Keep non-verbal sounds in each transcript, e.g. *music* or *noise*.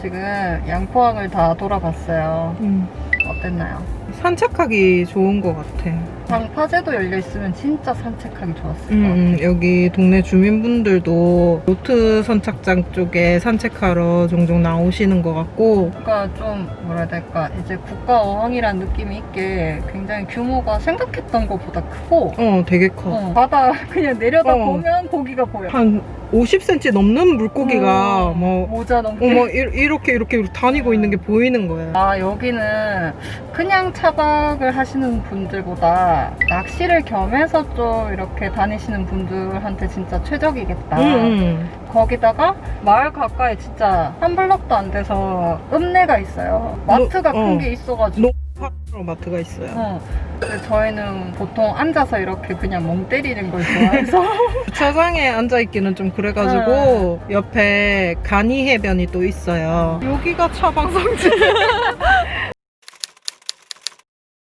지금 양포항을 다 돌아봤어요. 음, 어땠나요? 산책하기 좋은 것 같아. 방파제도 열려 있으면 진짜 산책하기 좋았을 것 음, 같아요. 음, 여기 동네 주민분들도 요트 선착장 쪽에 산책하러 종종 나오시는 것 같고 뭔가 좀 뭐라 해야 될까 이제 국가 어항이란 느낌이 있게 굉장히 규모가 생각했던 것보다 크고 어 되게 커. 어, 바다 *laughs* 그냥 내려다 어. 보면 고기가 보여. 한 50cm 넘는 물고기가 어, 뭐 모자 넘게. 어머 이- 이렇게 이렇게 다니고 있는 게 보이는 거야. 아 여기는 그냥 차박을 하시는 분들보다 낚시를 겸해서 좀 이렇게 다니시는 분들한테 진짜 최적이겠다. 응, 응. 거기다가 마을 가까이 진짜 한 블럭도 안 돼서 읍내가 있어요. 마트가 어. 큰게 있어가지고. 노파로 마트가 있어요. 어. 근데 저희는 보통 앉아서 이렇게 그냥 멍 때리는 걸 좋아해서 *laughs* 주차장에 앉아 있기는 좀 그래가지고 옆에 간이 해변이 또 있어요. 여기가 차방성지. *laughs*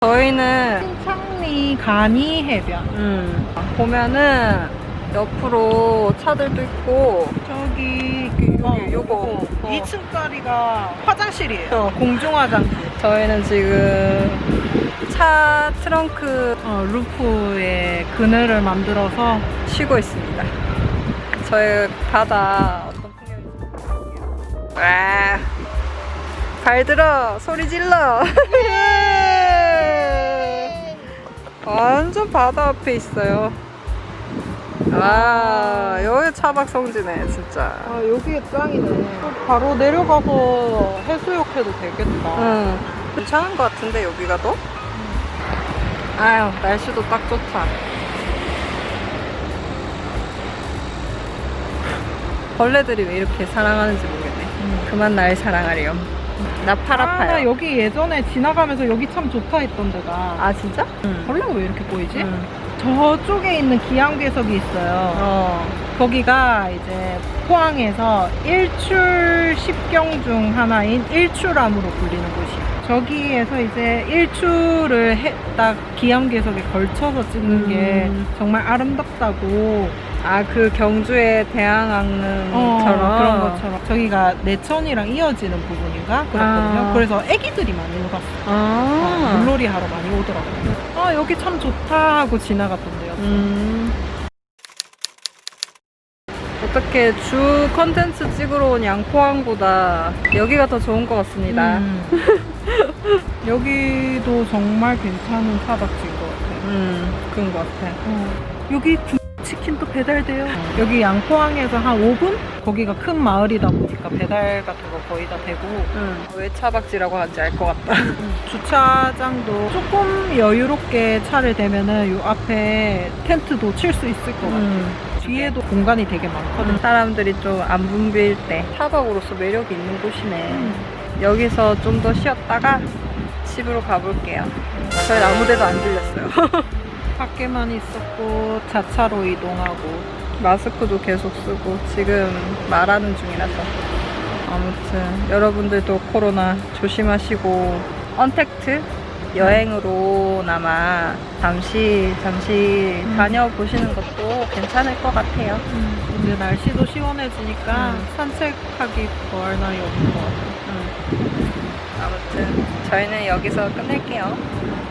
저희는 신창리 간이 해변. 음, 보면은 옆으로 차들도 있고 저기 여기 요거 어. 2층짜리가 화장실이에요. 공중 화장실. 저희는 지금 차 트렁크 어, 루프에 그늘을 만들어서 쉬고 있습니다. 저희 바다 어떤 풍경인지 볼게요. 와, 발 들어 소리 질러. 완전 바다 앞에 있어요. 아 여기 차박 성지네 진짜. 아 여기에 짱이네. 바로 내려가서 해수욕 해도 되겠다. 응. 괜찮은 것 같은데 여기가 더? 아유 날씨도 딱 좋다. 벌레들이 왜 이렇게 사랑하는지 모르겠네. 그만 날 사랑하렴. 나 팔 아, 나 아파요. 여기 예전에 지나가면서 여기 참 좋다 했던 데가 아 진짜? 응. 벌레가 왜 이렇게 보이지? 응. 저쪽에 있는 기암괴석이 있어요. 어. 거기가 이제 포항에서 일출 십경 중 하나인 일출암으로 불리는 곳이에요. 저기에서 이제 일출을 해, 딱 기암괴석에 걸쳐서 찍는 게 음. 정말 아름답다고 아 그 경주의 대항항처럼 어, 그런 것처럼 저기가 내천이랑 이어지는 부분인가 그렇거든요. 아. 그래서 애기들이 많이 오갔어요. 어, 아. 물놀이 하러 많이 오더라고요. 아 여기 참 좋다 하고 지나갔던 데요. 음. 어떻게 주 컨텐츠 찍으러 온 양포항보다 여기가 더 좋은 것 같습니다. 음. *laughs* 여기도 정말 괜찮은 차박지인 것 같아요. 음, 그런 것 같아. 어, 여기 치킨도 배달돼요. 여기 양포항에서 한 5분? 거기가 큰 마을이다 보니까 배달 같은 거 거의 다 되고 음, 왜 차박지라고 하는지 알 것 같다. *laughs* 주차장도 조금 여유롭게 차를 대면은 요 앞에 텐트도 칠 수 있을 것 같아요. 음, 뒤에도 공간이 되게 많거든요. 사람들이 좀 안 붐빌 때 차박으로서 매력이 있는 곳이네. 여기서 좀 더 쉬었다가 집으로 가볼게요. 저희 아무 데도 안 들렸어요. *laughs* 밖에만 있었고 자차로 이동하고 마스크도 계속 쓰고 지금 말하는 중이라서 아무튼 여러분들도 코로나 조심하시고 언택트 여행으로나마 잠시 잠시 음. 다녀보시는 것도 괜찮을 것 같아요. 이제 날씨도 시원해지니까 음. 산책하기 더할 나위 없는 것 같아요. 음. 아무튼 저희는 여기서 끝낼게요.